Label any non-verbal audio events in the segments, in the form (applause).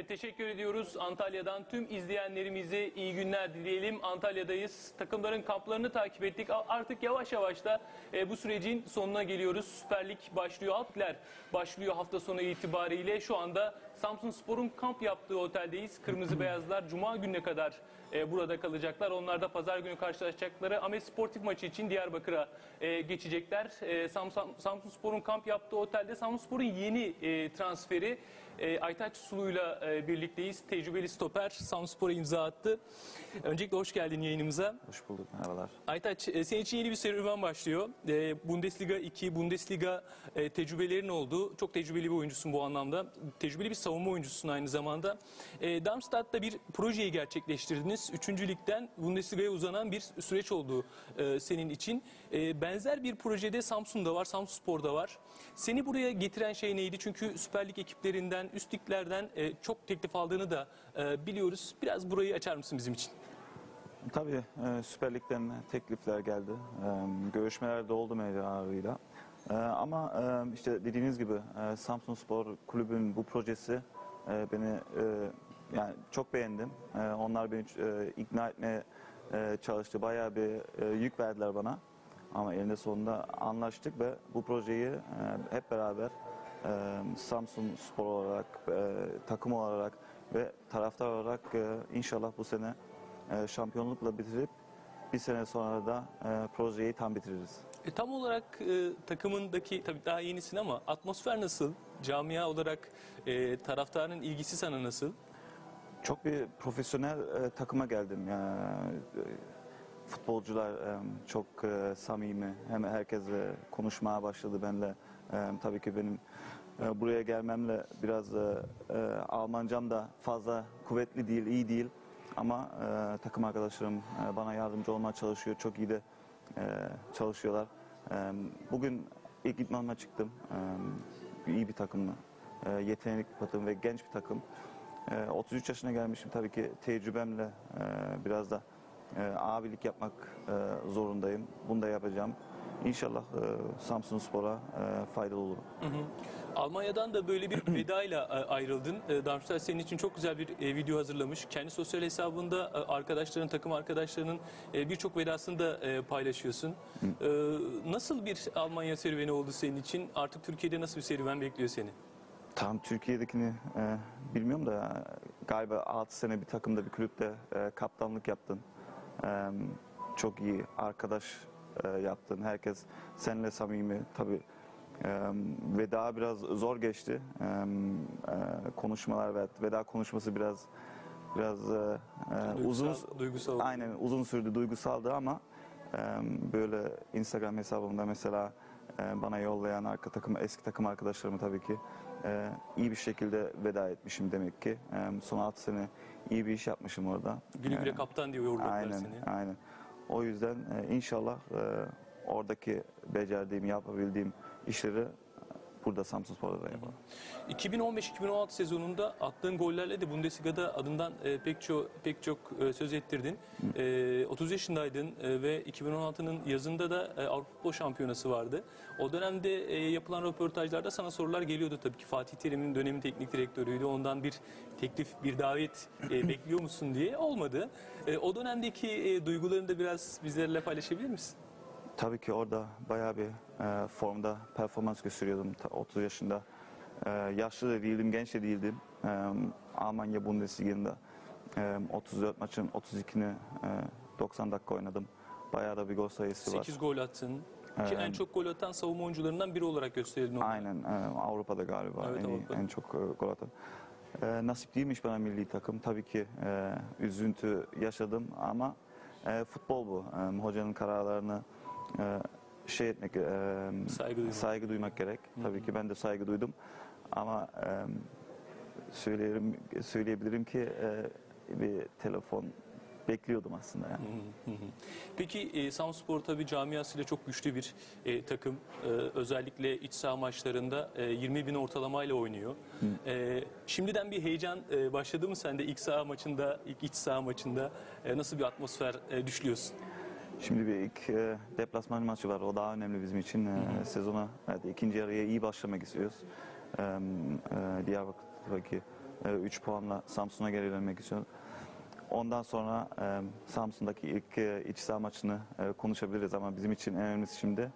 Evet teşekkür ediyoruz. Antalya'dan tüm izleyenlerimize iyi günler dileyelim. Antalya'dayız. Takımların kamplarını takip ettik. Artık yavaş yavaş da e, bu sürecin sonuna geliyoruz. Süper Lig başlıyor. Altler başlıyor hafta sonu itibariyle. Şu anda Samsun Spor'un kamp yaptığı oteldeyiz. Kırmızı Beyazlar Cuma gününe kadar e, burada kalacaklar. Onlar da pazar günü karşılaşacakları Ahmet Sportif maçı için Diyarbakır'a e, geçecekler. E, Samsun, Samsun Spor'un kamp yaptığı otelde Samsun Spor'un yeni e, transferi e, Aytaç Sulu'yla e, birlikteyiz. Tecrübeli stoper Samsun Spor'a imza attı. Öncelikle hoş geldin yayınımıza. Hoş bulduk, merhabalar. Aytaç e, senin için yeni bir serüven başlıyor. E, Bundesliga 2, Bundesliga e, tecrübelerin oldu. Çok tecrübeli bir oyuncusun bu anlamda. Tecrübeli bir savunma oyuncusun aynı zamanda. E, Darmstadt'ta bir projeyi gerçekleştirdiniz. Üçüncü ligden Bundesliga'ya uzanan bir süreç oldu e, senin için. E, benzer bir projede Samsun'da var, Samsun Spor'da var. Seni buraya getiren şey neydi? Çünkü Süper Lig ekiplerinden, üst liglerden e, çok teklif aldığını da e, biliyoruz. Biraz burayı açar mısın bizim için? Tabii e, Süper Lig'den teklifler geldi. E, görüşmeler de oldu ağırlığıyla. E, ama e, işte dediğiniz gibi e, Samsun Spor Kulübü'nün bu projesi e, beni e, yani çok beğendim. E, onlar beni e, ikna etmeye e, çalıştı. Bayağı bir e, yük verdiler bana. Ama eninde sonunda anlaştık ve bu projeyi e, hep beraber Samsun Spor olarak, takım olarak ve taraftar olarak inşallah bu sene şampiyonlukla bitirip bir sene sonra da projeyi tam bitiririz. E, tam olarak e, takımındaki tabii daha yenisin ama atmosfer nasıl? Camia olarak e, taraftarın ilgisi sana nasıl? Çok bir profesyonel e, takıma geldim. Yani, e, futbolcular e, çok e, samimi. Hem herkesle konuşmaya başladı benimle. E, tabii ki benim e, buraya gelmemle biraz e, e, Almancam da fazla kuvvetli değil, iyi değil. Ama e, takım arkadaşlarım e, bana yardımcı olmaya çalışıyor. Çok iyi de e, çalışıyorlar. E, bugün ilk idmanıma çıktım. E, iyi bir takımla. E, yetenekli bir takım ve genç bir takım. Ee, 33 yaşına gelmişim tabii ki tecrübemle e, biraz da e, abilik yapmak e, zorundayım. Bunu da yapacağım. İnşallah e, Samsun Spor'a e, faydalı olurum. Almanya'dan da böyle bir (clears throat) vedayla e, ayrıldın. E, Darmstadt senin için çok güzel bir e, video hazırlamış. Kendi sosyal hesabında arkadaşların, takım arkadaşlarının birçok vedasını da paylaşıyorsun. Nasıl bir Almanya serüveni oldu senin için? Artık Türkiye'de nasıl bir serüven bekliyor seni? Tam Türkiye'dekini e, bilmiyorum da galiba 6 sene bir takımda bir kulüpte e, kaptanlık yaptın. E, çok iyi arkadaş e, yaptın. Herkes seninle samimi tabii. E, veda biraz zor geçti. E, e, konuşmalar ve veda konuşması biraz biraz e, e, uzun Duygusal- duygusal oldu. aynen uzun sürdü duygusaldı ama e, böyle Instagram hesabımda mesela e, bana yollayan arka takım eski takım arkadaşlarımı tabii ki e, iyi bir şekilde veda etmişim demek ki. E, son 6 sene iyi bir iş yapmışım orada. Güle güle E, kaptan diyor yorumlar Aynen, seni. aynen. O yüzden e, inşallah e, oradaki becerdiğim, yapabildiğim işleri burada Samsun Spor'da da yaparım. 2015-2016 sezonunda attığın gollerle de Bundesliga'da adından e, pek çok pek çok e, söz ettirdin. E, 30 yaşındaydın e, ve 2016'nın yazında da e, Avrupa Futbol Şampiyonası vardı. O dönemde e, yapılan röportajlarda sana sorular geliyordu tabii ki. Fatih Terim'in dönemin teknik direktörüydü. Ondan bir teklif, bir davet e, (clears throat) bekliyor musun diye olmadı. E, o dönemdeki e, duygularını da biraz bizlerle paylaşabilir misin? Tabii ki orada bayağı bir e, formda performans gösteriyordum ta 30 yaşında. E, yaşlı da değildim, genç de değildim. E, Almanya Bundesliga'nda e, 34 maçın 32'ni e, 90 dakika oynadım. Bayağı da bir gol sayısı var. 8 gol attın. Ki Evet. en çok gol atan savunma oyuncularından biri olarak gösterildin. orada. Aynen e, Avrupa'da galiba Evet, en, iyi- Avrupa'da. en çok e, gol atan. E, nasip değilmiş bana milli takım. Tabii ki e, üzüntü yaşadım ama e, futbol bu. E, hocanın kararlarını e, şey etmek, e, Saygı duymak. saygı duymak gerek. Tabii ki ben de saygı duydum ama e, söyleyelim, söyleyebilirim ki e, bir telefon bekliyordum aslında yani. Hı hı. Peki e, Samspor tabii camiasıyla çok güçlü bir e, takım. E, özellikle iç saha maçlarında e, 20 bin ortalamayla oynuyor. E, şimdiden bir heyecan e, başladı mı sende ilk saha maçında, ilk iç saha maçında e, nasıl bir atmosfer e, düşlüyorsun? Şimdi bir ilk e, deplasman maçı var. O daha önemli bizim için. E, sezona evet, ikinci yarıya iyi başlamak istiyoruz. E, e, Diyarbakır'daki 3 puanla Samsun'a geri dönmek istiyoruz. Ondan sonra e, Samsun'daki ilk e, iç saha maçını e, konuşabiliriz ama bizim için en önemlisi şimdi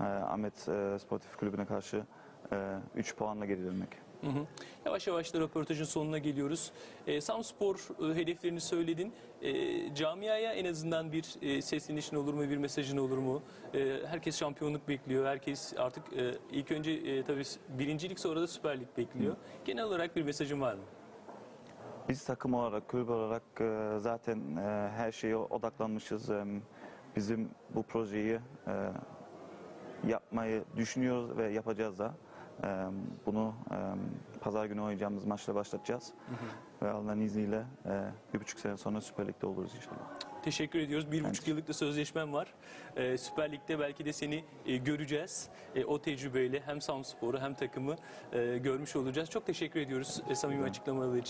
e, Ahmet e, Sportif Kulübü'ne karşı 3 puanla geri dönmek. Hı hı. Yavaş yavaş da röportajın sonuna geliyoruz. E, Samspor e, hedeflerini söyledin. E, camiaya en azından bir e, seslenişin olur mu, bir mesajın olur mu? E, herkes şampiyonluk bekliyor. Herkes artık e, ilk önce e, tabii birincilik sonra da Süper Lig bekliyor. Genel olarak bir mesajın var mı? Biz takım olarak, kulüp olarak e, zaten e, her şeye odaklanmışız. E, Bizim bu projeyi e, yapmayı düşünüyoruz ve yapacağız da. E, Bunu e, pazar günü oynayacağımız maçla başlatacağız. Ve Allah'ın izniyle e, bir buçuk sene sonra Süper Lig'de oluruz inşallah. Teşekkür ediyoruz. Bir buçuk yıllık da sözleşmem var. E, Süper Lig'de belki de seni e, göreceğiz. E, o tecrübeyle hem Samspor'u hem takımı e, görmüş olacağız. Çok teşekkür ediyoruz e, samimi açıklamalar için.